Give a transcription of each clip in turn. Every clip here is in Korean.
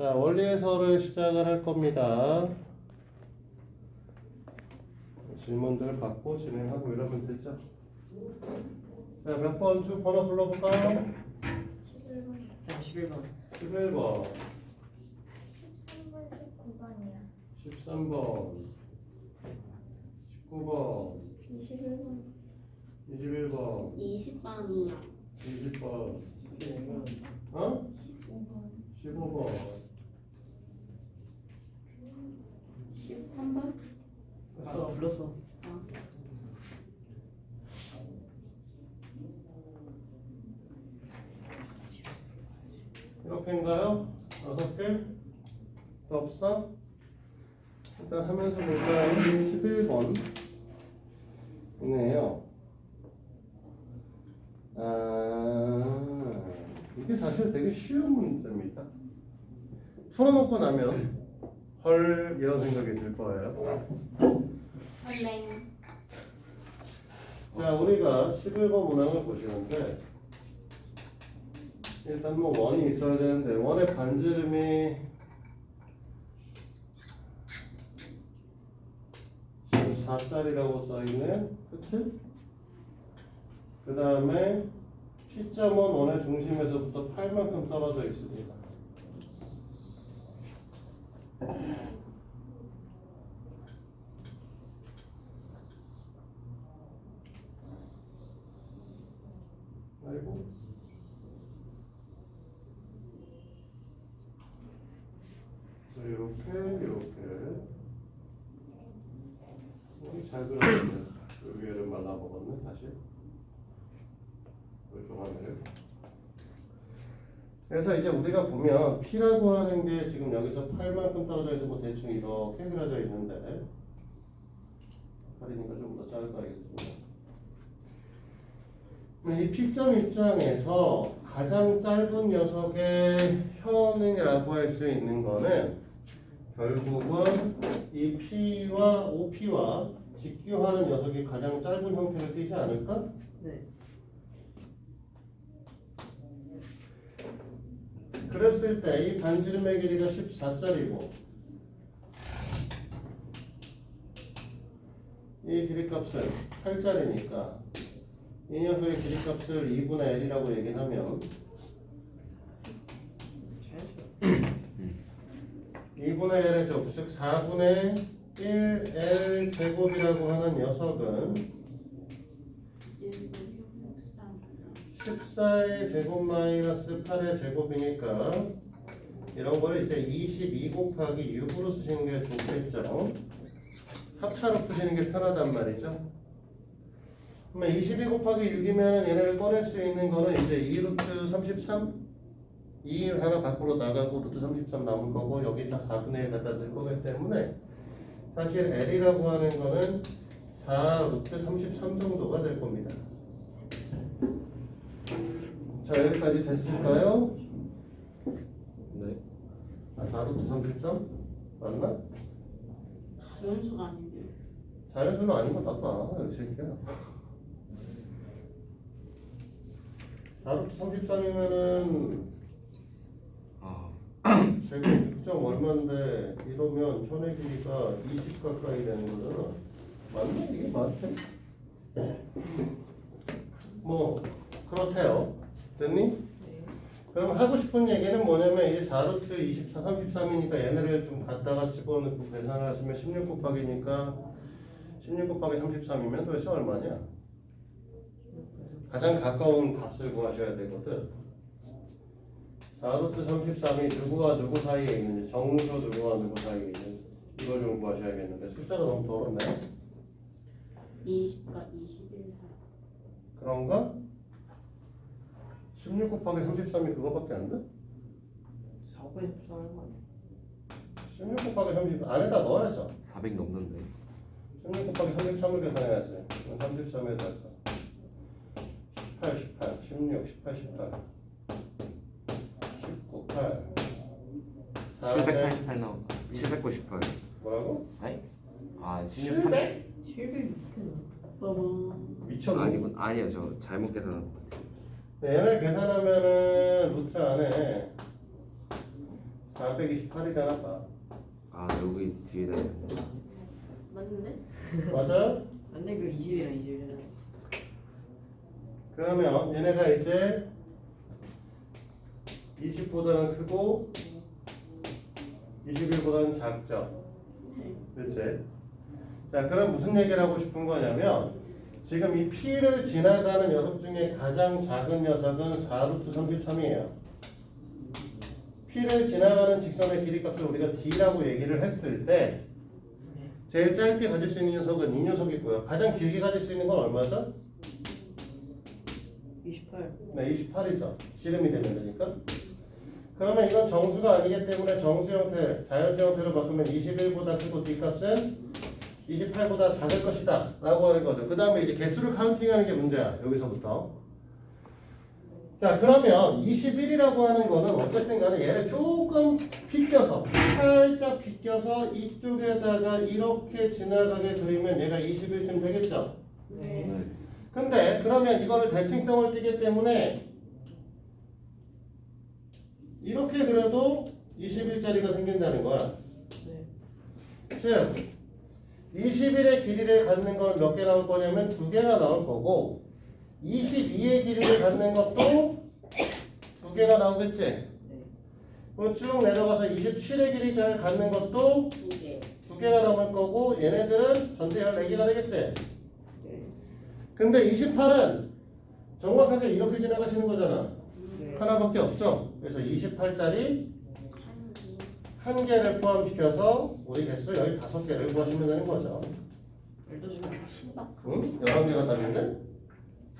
자, 원리에서를 시작을 할 겁니다. 질문들 받고 진행하고 이러면 되죠. 자, 몇 번 쭉 번호 불러볼까요? 11번 11번, 13번 19번이야. 13번, 19번, 21번. 21번, 20번이요. 20번, 11번 어? 15번. 15번. 13번? 아. 불렀어 어. 이렇게인가요? 여섯 개? 더 없어? 일단 하면서 볼까요? 11번 이네요. 아, 이게 사실 되게 쉬운 문제입니다. 풀어놓고 나면 헐 이런 생각이 들 거예요. 헐랭. 자, 우리가 11번 문항을 보시는데 일단 뭐 원이 있어야 되는데 원의 반지름이 14짜리라고 써있네 그치? 그 다음에 P점은 원의 중심에서부터 8만큼 떨어져 있습니다 아이고 자, 이렇게 이렇게. 여기 잘 그렸는데 여기를 말라먹었네 다시 왼쪽하네요 그래서 이제 우리가 보면 P라고 하는 게 지금 여기서 8만큼 떨어져 있어 뭐 대충 이렇게 그려져 있는데 팔이니까 좀 더 짧아야겠죠 이 P점 입장에서 가장 짧은 녀석의 현이라고 할 수 있는 거는 결국은 이 P와 OP와 직교하는 녀석이 가장 짧은 형태를 띠지 않을까? 네 그랬을 때 이 반지름의 길이가 14짜리고 이 길이값은 8짜리니까 이 녀석의 길이값을 2분의 L이라고 얘기하면 자연스러워 2분의 L의 조, 즉 4분의 1L 제곱이라고 하는 녀석은 14의 제곱 마이너스 8의 제곱이니까 이런 거를 이제 22 곱하기 6으로 쓰시는 게 좋겠죠. 합차로 푸시는 게 편하단 말이죠. 그러면 22 곱하기 6이면 얘네를 꺼낼 수 있는 거는 이제 2루트 33 2 하나 밖으로 나가고 루트 33 남을 거고 여기다 4분의 1 갖다 넣을 거기 때문에 사실 L이라고 하는 거는 4 루트 33 정도가 될 겁니다. 자 여기까지 됐을까요? 네. 아 4루트 33? 맞나? 자연수가 아닌데요. 자연수는 아닌 거 나빠 이 새끼야 4루트 33이면은 아, 제곱 6점 얼마인데 이러면 현의 길이가 20 가까이 되는 거잖아 맞나? 이게 맞대? 뭐 그렇대요 됐니? 네 그럼 하고 싶은 얘기는 뭐냐면 이 4루트 24, 33이니까 얘네를 좀 갖다가 집어넣고 계산을 하시면 16 곱하기니까 16 곱하기 33이면 도대체 얼마냐? 가장 가까운 값을 구하셔야 되거든 4루트 33이 누구와 누구 사이에 있는지 정수 누구와 누구 사이에 있는지 이걸 좀 구하셔야겠는데 숫자가 너무 더럽나요? 20과 21 사이. 그런가? 16 곱하기 33이 그거밖에 안 돼? 4번이 불쌍한 거 아니야 16 곱하기 30 안에다 넣어야죠 400 넘는데. 16 곱하기 33을 계산해야지. 33에다가 18, 18, 16, 18, 18, 19, 8, 400 788 나온. 798. 뭐라고? 아니? 아, 16, 3 700 빠밤. 미쳤네. 아니군. 아니요. 저 잘못 계산한 것 같아요. 네, 얘를 계산하면은 루트 안에 4 빼기 18이잖아 봐 아 여기 뒤에다 있네. 맞는데? 맞아요? 안돼 그 20이랑 21이랑 그러면 얘네가 이제 20보다는 크고 21보다는 작죠. 그치? 자, 그럼 무슨 얘기를 하고 싶은 거냐면 지금 이 P를 지나가는 녀석 중에 가장 작은 녀석은 4루트 33이에요. P를 지나가는 직선의 길이 값을 우리가 D라고 얘기를 했을 때 제일 짧게 가질 수 있는 녀석은 이 녀석이고요. 가장 길게 가질 수 있는 건 얼마죠? 28 네, 28이죠. 씨름이 되면 되니까. 그러면 이건 정수가 아니기 때문에 정수 형태, 자연수 형태로 바꾸면 21보다 크고 D값은 28보다 작을 것이다 라고 하는 거죠. 그 다음에 이제 개수를 카운팅하는 게 문제야. 여기서부터. 자 그러면 21이라고 하는 거는 어쨌든 간에 얘를 조금 비껴서 살짝 비껴서 이쪽에다가 이렇게 지나가게 그리면 얘가 21쯤 되겠죠. 네 네. 근데 그러면 이거를 대칭성을 띠기 때문에 이렇게 그려도 21짜리가 생긴다는 거야. 네. 즉 21의 길이를 갖는 건몇개 나올 거냐면 두 개가 나올 거고 22의 길이를 갖는 것도 두 개가 나오겠지. 네. 그럼 쭉 내려가서 27의 길이를 갖는 것도 두개 두 개가 나올 거고 얘네들은 전체 14개가 되겠지. 네. 근데 28은 정확하게 이렇게 지나가시는 거잖아. 네. 하나밖에 없죠. 그래서 28짜리 한개 한 개를 포함시켜서 우리 개수 15개를 구하시면 되는 거죠. 12시간 신박 응? 11개가 답인데?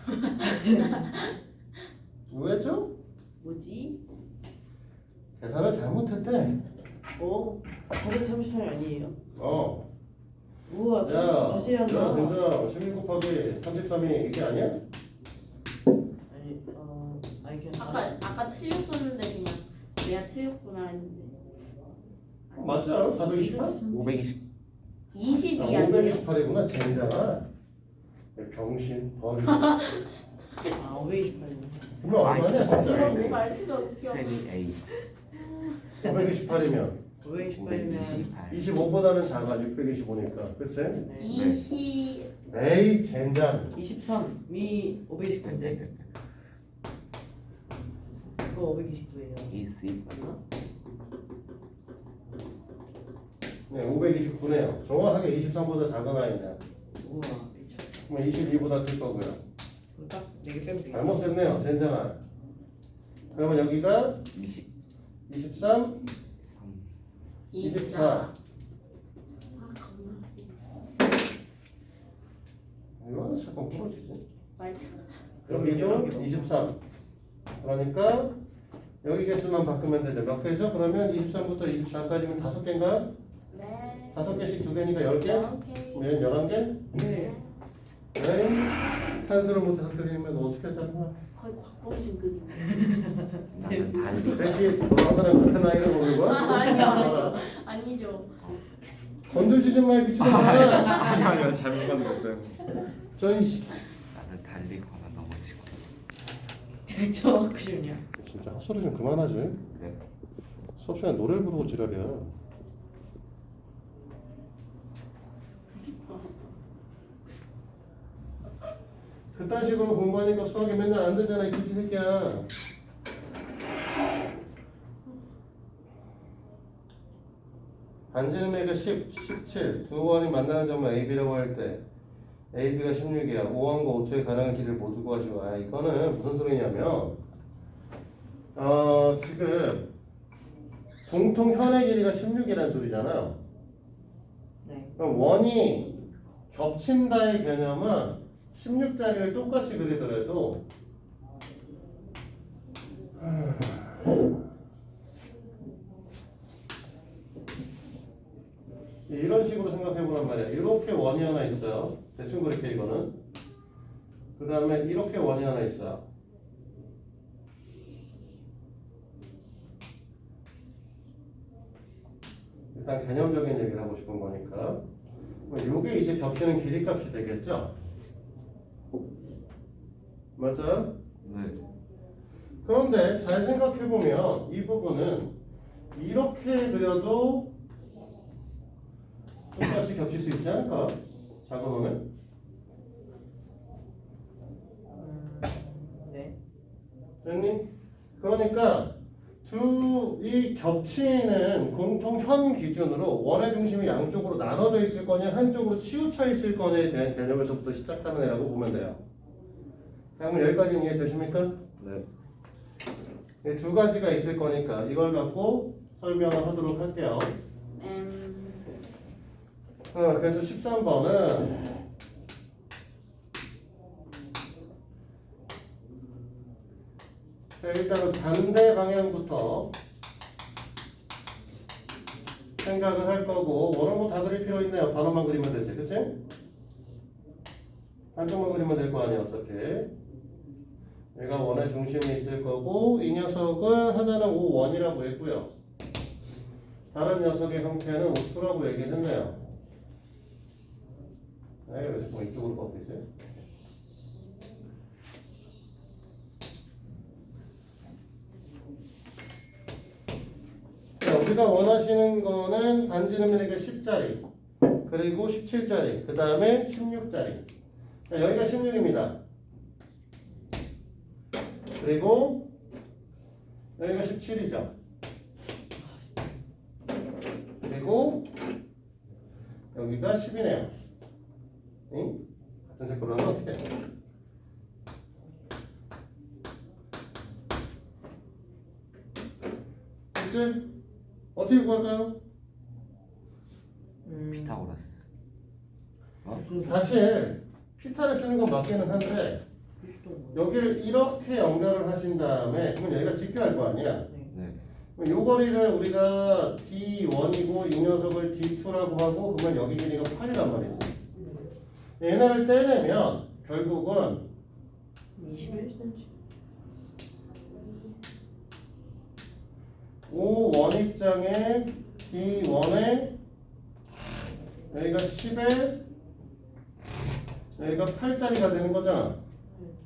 왜죠? 뭐지? 계산을 잘못했대. 어? 438 아니에요? 어. 우와 야, 저 다시 해야 야, 한다 동자 12 곱하기 33이 이게 아니야? 아니 어 아니 그냥 아까 아까 틀렸었는데 그냥 내가 틀렸구나 했는데 어, 맞아. 428? 520 20이 아, 아니에요? 528이구나. 젠장아. 병신. 버리. 아 528이네 분명 얼마냐 진짜. 뭐 말투가 웃겨 세리 A 528이면 528이면 528 25보다는 작아 625니까. 글쎄. 네. 20 에이 젠장. 23이 529인데 그거 529예요 20 맞나? 네, 529네요. 정확하게 23보다 작은 아이냐. 우와 그럼 22보다 클 거고요. 그럼 딱 4개 빼면 되겠다 잘못 썼네요. 젠장아. 그러면 여기가 20 23, 24. 아 겁나 이거는 잠깐 풀어지지. 말투 여기도 23. 그러니까 여기 개수만 바꾸면 되죠. 몇 개죠? 그러면 23부터 24까지면 다섯 개인가? 네 다섯 개씩 두 개니까 열 개? 오케이 그러면 열한 개? 네 에이, 산수를 못해서 틀리면 어떻게 거야? 거의 곽범준 급이네 나는 단지 땡기 너랑나랑 같은 아이를 보는 거야? 아니요 아니요 아니죠 건들지 좀말 미친놈아. 아니 아니요 잘못 건드렸어요 저희 씨. 나는 달리 거나 넘어지고 잘 쳐먹고 싶냐 진짜 헛소리 좀 그만하지. 네. 수업 시간에 노래를 부르고 지랄이야. 그딴 식으로 공부하니까 수학이 맨날 안 되잖아 이 그지 새끼야. 반지름의가 10, 17, 두 원이 만나는 점을 AB라고 할 때 AB가 16이야. 5원과 5초의 가능한 길을 모두 구하시고 아 이거는 무슨 소리냐면 어 지금 공통 현의 길이가 16이라는 소리잖아요. 네 그럼 원이 겹친다의 개념은 16자리를 똑같이 그리더라도 이런 식으로 생각해 보란 말이야. 이렇게 원이 하나 있어요. 대충 그렇게 이거는. 그 다음에 이렇게 원이 하나 있어요. 일단 개념적인 얘기를 하고 싶은 거니까. 이게 이제 겹치는 길이 값이 되겠죠? 맞아요? 네. 그런데 잘 생각해 보면 이 부분은 이렇게 그려도 똑같이 겹칠 수 있지 않을까? 작은 원은 음, 네. 됐니? 그러니까 두 이 겹치는 공통현 기준으로 원의 중심이 양쪽으로 나눠져 있을 거냐 한쪽으로 치우쳐 있을 거냐에 대한 개념에서부터 시작하는 애라고 보면 돼요. 그러면 여기까지 이해되십니까? 네. 이두 가지가 있을 거니까 이걸 갖고 설명을 하도록 할게요. 음, 어, 그래서 13번은 자, 일단은 반대 방향부터 생각을 할 거고 원은 뭐다 그릴 필요 있네요. 반원만 그리면 되지, 그치? 한쪽만 그리면 될 거 아니야, 어떻게? 얘가 원의 중심에 있을 거고 이 녀석을 하나는 5원이라고 했고요. 다른 녀석의 형태는 5수라고 얘기를 했네요. 네, 뭐 이쪽으로 꺾고 있어요. 자, 우리가 원하시는 거는 반지름이니까 10짜리, 그리고 17짜리, 그 다음에 16짜리. 자, 여기가 16입니다. 그리고 여기가 17이죠. 그리고 여기가 10이네요. 응? 같은 색깔로 하면 어떻게 해? 그치? 어떻게 구할까요? 음, 피타고라스. 사실 피타를 쓰는 건 맞기는 한데 여기를 이렇게 연결을 하신 다음에 그러면 여기가 직교할 거 아니야? 네. 네. 그럼 요 거리를 우리가 D1이고 이 녀석을 D2라고 하고 그러면 여기 길이가 8이란 말이지. 얘네를 떼내면 결국은 21cm. 5 원 입장에 D1에 여기가 10에 여기가 8짜리가 되는 거잖아.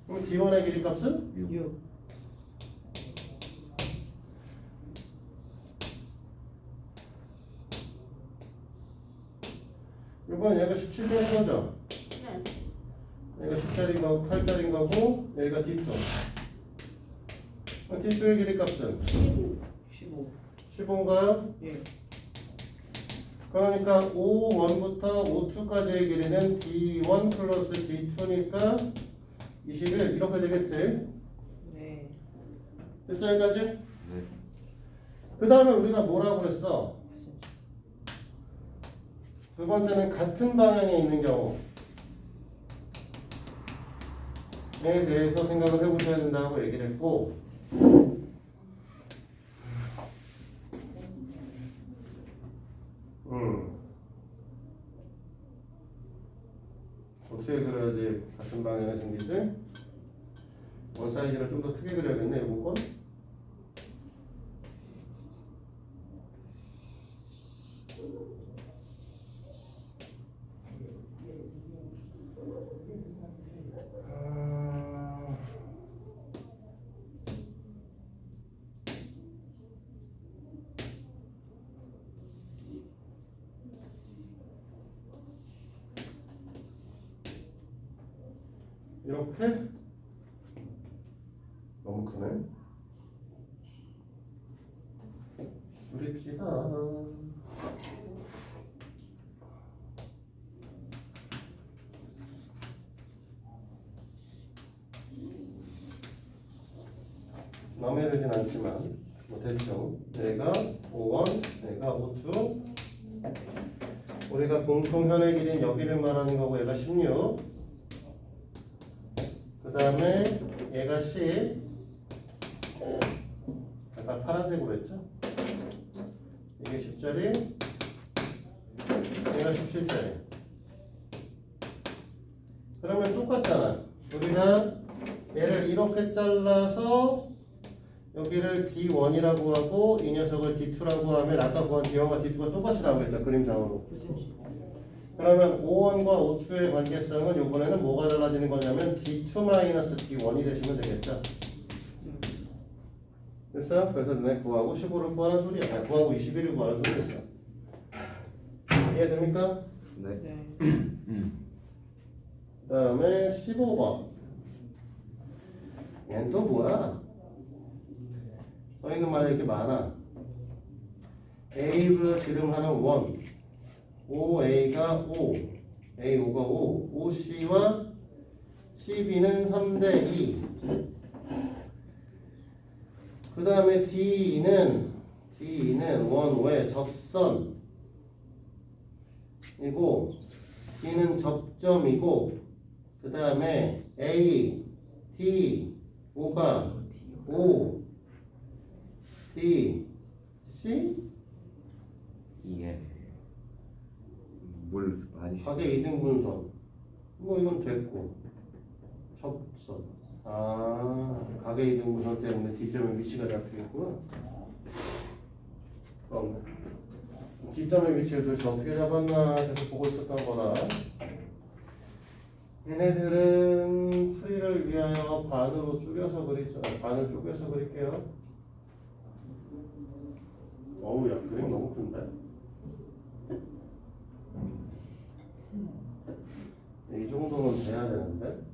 그럼 D1의 길이 값은 6. 6. 이번 얘가 17짜리인 거죠. 네. 여기가 10짜리인 거고 8짜리인 거고 여기가 D2. 그럼 D2의 길이 값은 15. 15. 15인가요? 예. 그러니까 5원부터 5,2까지의 길이는 D1 플러스 D2니까 21 이렇게 되겠지? 네. 됐어 여기까지? 네. 그 다음에 우리가 뭐라고 그랬어? 9cm. 두 번째는 같은 방향에 있는 경우에 대해서 생각을 해보셔야 된다고 얘기를 했고 음. 어떻게 그려야지 같은 방향에 생기지? 원 사이즈를 좀 더 크게 그려야겠네 이번 건 아, 이렇게 너무 크네. 줄입시다. 마음에 들진 않지만 뭐 대충 얘가 5원, 얘가 5투. 우리가 공통 현의 길인 여기를 말하는 거고 얘가 16 그 다음에 얘가 10 아까 파란색으로 했죠? 이게 10짜리. 얘가 17짜리. 그러면 똑같잖아. 우리가 얘를 이렇게 잘라서 여기를 D1이라고 하고 이 녀석을 D2라고 하면 아까 구한 D1과 D2가 똑같이 나오겠죠 그림상으로. 9cm. 그러면 5원과 5투의 관계성은 이번에는 뭐가 달라지는 거냐면 D2-D1이 되시면 되겠죠 됐어? 그래서 너네 9하고 15를 구하는 소리야. 아니, 9하고 21을 구하는 소리였어. 이해됩니까? 네. 네. 그 다음에 15번. 얘는 또 뭐야? 써있는 말이 이렇게 많아. A를 지름하는 원. OA가 5. A5가 5. OC와 CB는 3대 2. 그 다음에 D는 D는 원외 접선이고 D는 접점이고 그 다음에 A, D, O가 O, D, C? 이게 뭘 많이 가게 이등분선. 뭐 이건 됐고. 접선 아 가게 이등분선 때문에 D점의 위치가 잡히겠구나. 그럼 D점의 위치를 도대체 어떻게 잡았나 계속 보고 있었던 거다 얘네들은 풀이를 위하여 반으로 쪼개서 그리죠. 아, 반을 쪼개서 그릴게요. 어우 야 그림 너무 큰데? 이 정도는 돼야 되는데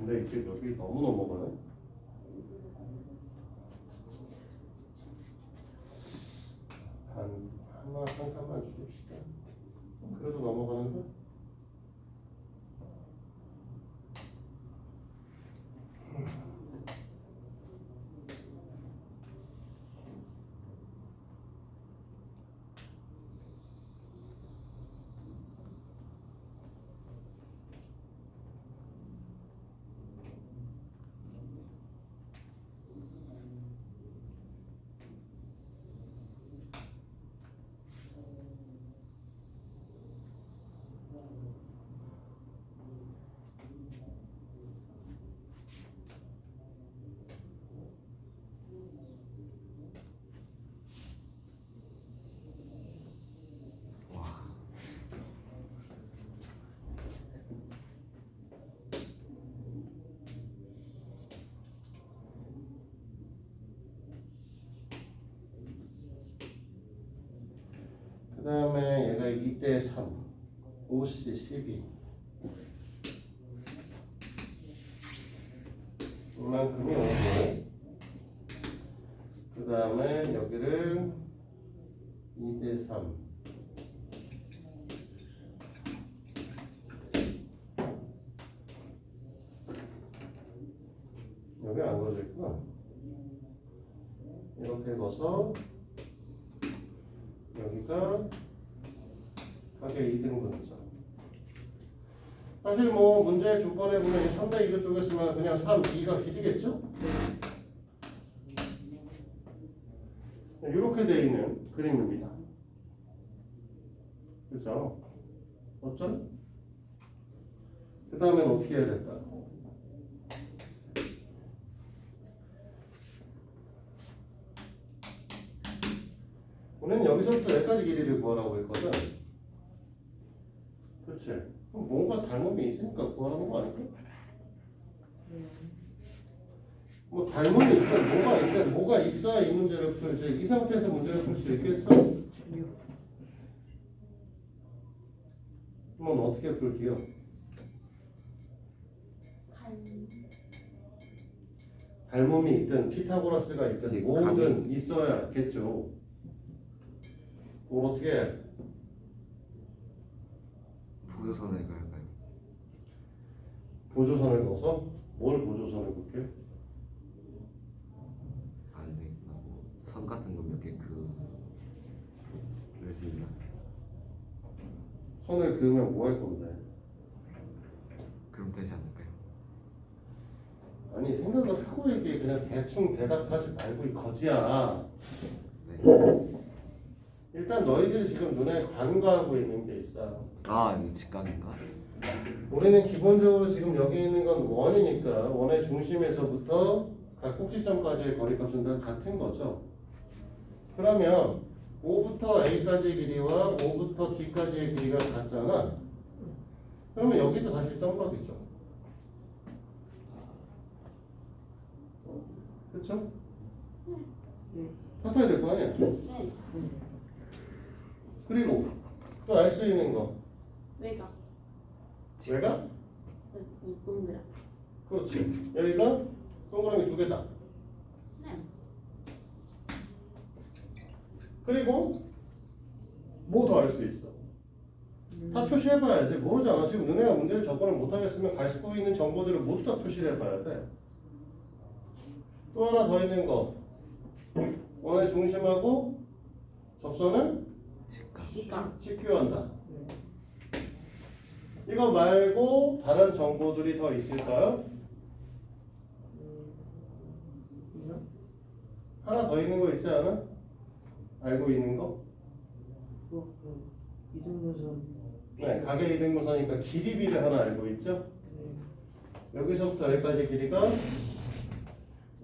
근데 이게 여기 너무 넘어가네. 한 하나 한 칸만 줄입시다. 그래도 넘어가는데 와 그 다음에 얘가 2 대 3 5C 12 이만큼이 5고 그 다음에 여기를 2대 3 여기 안 그어져 있구나 이렇게 넣어서 여기가 가게 2등분이죠. 사실 뭐 문제 조건에 보면 3대 2를 쪼갰으면 그냥 3, 2가 길이겠죠? 이렇게 돼 있는 그림입니다. 그렇죠? 어쩌? 그 다음엔 어떻게 해야 될까? 우리는 여기서부터 여기까지 길이를 구하라고 했거든. 그럼 뭔가 닮음이 있으니까 구하는 거 아닐까? 뭐 닮음이 있든 뭐가 있든 뭐가 있어야 이 문제를 풀지 이 상태에서 문제를 풀 수 있겠어? 그러면 어떻게 풀게요? 닮음이 있든 피타고라스가 있든 네, 뭐든 있어야겠죠. 그걸 어떻게 해? 보조선을 갈까요? 보조선을 넣어서 뭘 보조선을 볼게요? 안 되겠나 뭐선 같은 거 몇 개그 그럴 수 있나? 선을 그으면 뭐 할 건데? 그럼 되지 않을까요? 아니 생각을 하고 얘기해 그냥 대충 대답하지 말고 이 거지야 네. 일단 너희들이 지금 눈에 간과하고 있는 게 있어 아 이거 직각인가? 우리는 기본적으로 지금 여기 있는 건 원이니까 원의 중심에서부터 각 꼭지점까지의 거리값은 다 같은 거죠 그러면 O부터 A까지의 길이와 O부터 D까지의 길이가 같잖아 그러면 여기도 다시 점각이죠 그쵸? 같아야 될 거 아니야? 네. 그리고 또 알 수 있는 거 외곽. 외가? 이 동그라. 그렇지 여기가 동그라미 두 개다 네. 그리고 뭐 더 알 수 있어? 다 표시해봐야지 모르잖아 지금 너네가 문제를 접근을 못하겠으면 갈수 있는 정보들을 모두 다 표시를 해봐야 돼또 하나 더 있는 거 원의 중심하고 접선은 직각. 직각. 직교한다 이거 말고 다른 정보들이 더 있을까요? 하나 더 있는 거 있지 않아? 알고 있는 거? 그거 그 이등분선 네, 가게 이등분선이니까 길이 비를 하나 알고 있죠? 네. 여기서부터 여기까지 길이가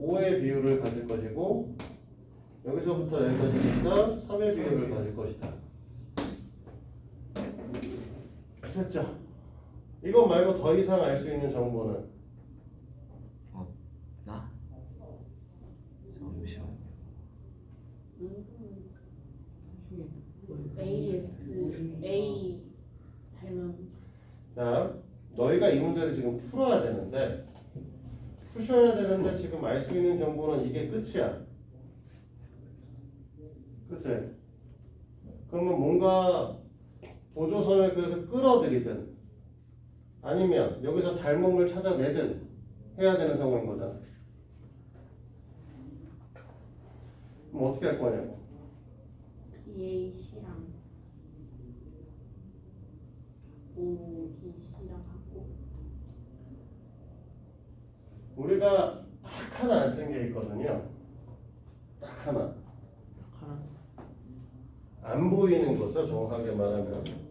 5의 비율을 가질 것이고 여기서부터 여기까지 길이가 3의 비율을 가질 것이다. 됐죠? 이거 말고 더 이상 알 수 있는 정보는 어, 나? 잠시만요. 음. AS A 닮은 자 너희가 이 문제를 지금 풀어야 되는데 푸셔야 되는데 지금 알 수 있는 정보는 이게 끝이야. 그치? 그러면 뭔가 보조선을 그래서 끌어들이든 아니면 여기서 닮음을 찾아내든 해야 되는 상황인 거잖아. 그럼 어떻게 할 거냐고. DAC랑 ODC랑 하고 우리가 딱 하나 안 쓴 게 있거든요. 딱 하나. 안 보이는 거죠 정확하게 말하면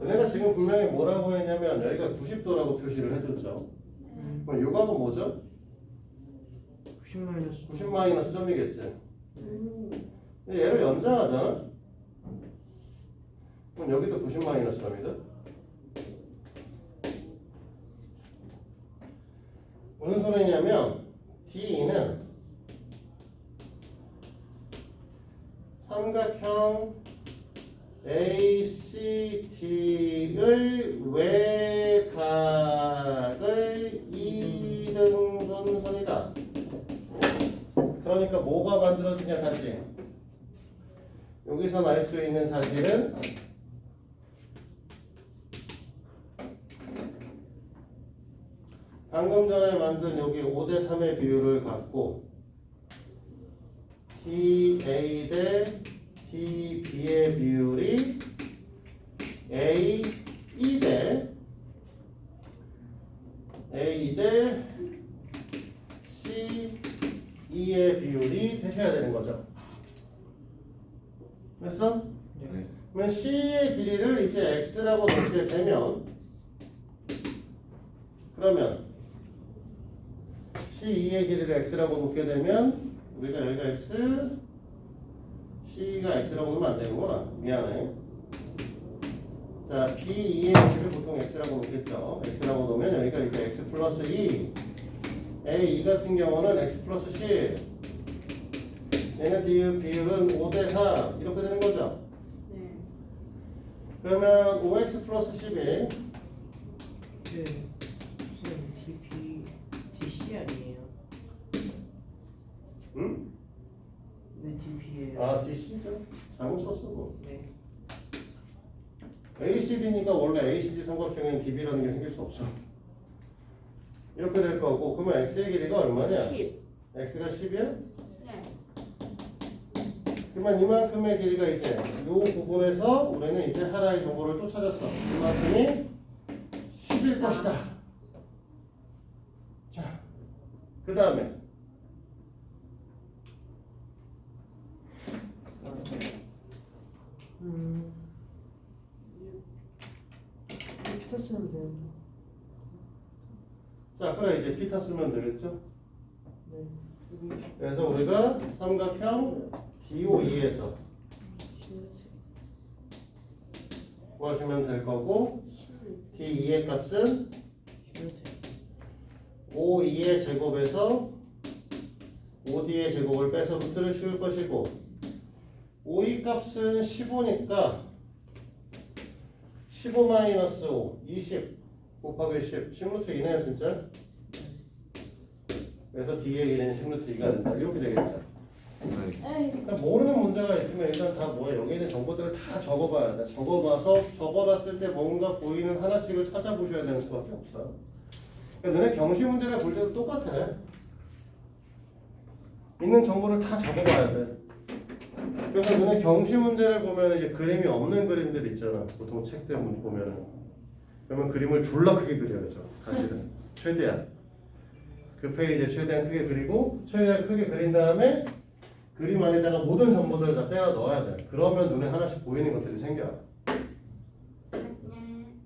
내가 지금 분명히 뭐라고 했냐면 여기가 90도라고 표시를 해줬죠. 그럼 요 값은 뭐죠? 90 마이너스 90 마이너스 점이겠지. 음. 근데 얘를 연장하잖아 그럼 여기도 90 마이너스 점이다. 무슨 소리냐면 D는 삼각형 ACT의 외곽의 이등분 선이다. 그러니까 뭐가 만들어지냐 다시 여기서 알 수 있는 사실은 방금 전에 만든 여기 5대 3의 비율을 갖고 TA 대 TB의 비율이 A 2대 A 대 C 2의 비율이 되셔야 되는 거죠. 됐어? 네. 그러면 C의 길이를 이제 X라고 놓게 되면 그러면 C2의 길이를 X라고 놓게 되면 우리가 여기가 X C가 X라고 놓으면 안 되는구나 미안해. 자 B2의 길이를 보통 X라고 놓겠죠. X라고 놓으면 여기가 이제 X 플러스 2 A2 같은 경우는 X 플러스 10 얘네 비율, 비율은 5대 4 이렇게 되는 거죠? 네. 그러면 5x 플러스 10이 네. 아 DC죠? 잘못 썼어 뭐. 네. ACD니까 원래 ACD 삼각형엔 DB라는 게 생길 수 없어 이렇게 될 거고 그러면 x의 길이가 얼마냐? 10. x가 10이야? 네. 그러면 이만큼의 길이가 이제 이 부분에서 우리는 이제 하나의 정보를 또 찾았어 이만큼이 10일 것이다 자, 그 다음에 음. 피타 쓰면 돼요. 자 그래 이제 피타 쓰면 되겠죠? 네. 그래서 우리가 삼각형 DOE에서 구하시면 될 거고 D2의 값은 쉬면 돼요. 5, 2의 제곱에서 5D의 제곱을 빼서 루트를 씌울 것이고 5의 값은 15니까 15 마이너스 5, 20 곱하기 10, 10루트 2네요 진짜? 그래서 D의 1은 10루트 2가 된다. 이렇게 되겠죠. 네. 그러니까 모르는 문제가 있으면 일단 다 뭐야? 여기 있는 정보들을 다 적어봐야 돼. 적어봐서 적어놨을 때 뭔가 보이는 하나씩을 찾아보셔야 되는 수밖에 없어. 그러니까 너네 경시 문제를 볼 때도 똑같아. 있는 정보를 다 적어봐야 돼. 그래서 너네 경시 문제를 보면 이제 그림이 없는 그림들 있잖아. 보통 책들 보면은 그러면 그림을 졸라 크게 그려야죠 사실은 최대한 그 페이지에 최대한 크게 그리고 최대한 크게 그린 다음에 그림 안에다가 모든 정보들을 다 때려 넣어야 돼. 그러면 눈에 하나씩 보이는 것들이 생겨. 안녕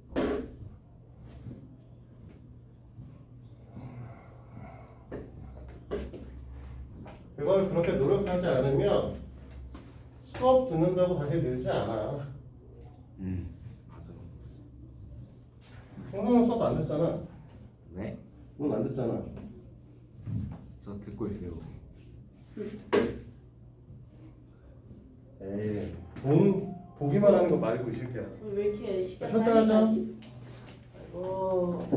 그걸 그렇게 노력하지 않으면 수업 듣는다고 다시 늘지 않아. 음 맞아. 성성은 수업 안 듣잖아. 네? 넌안 듣잖아. 저 듣고 있어요. 에이, 본 보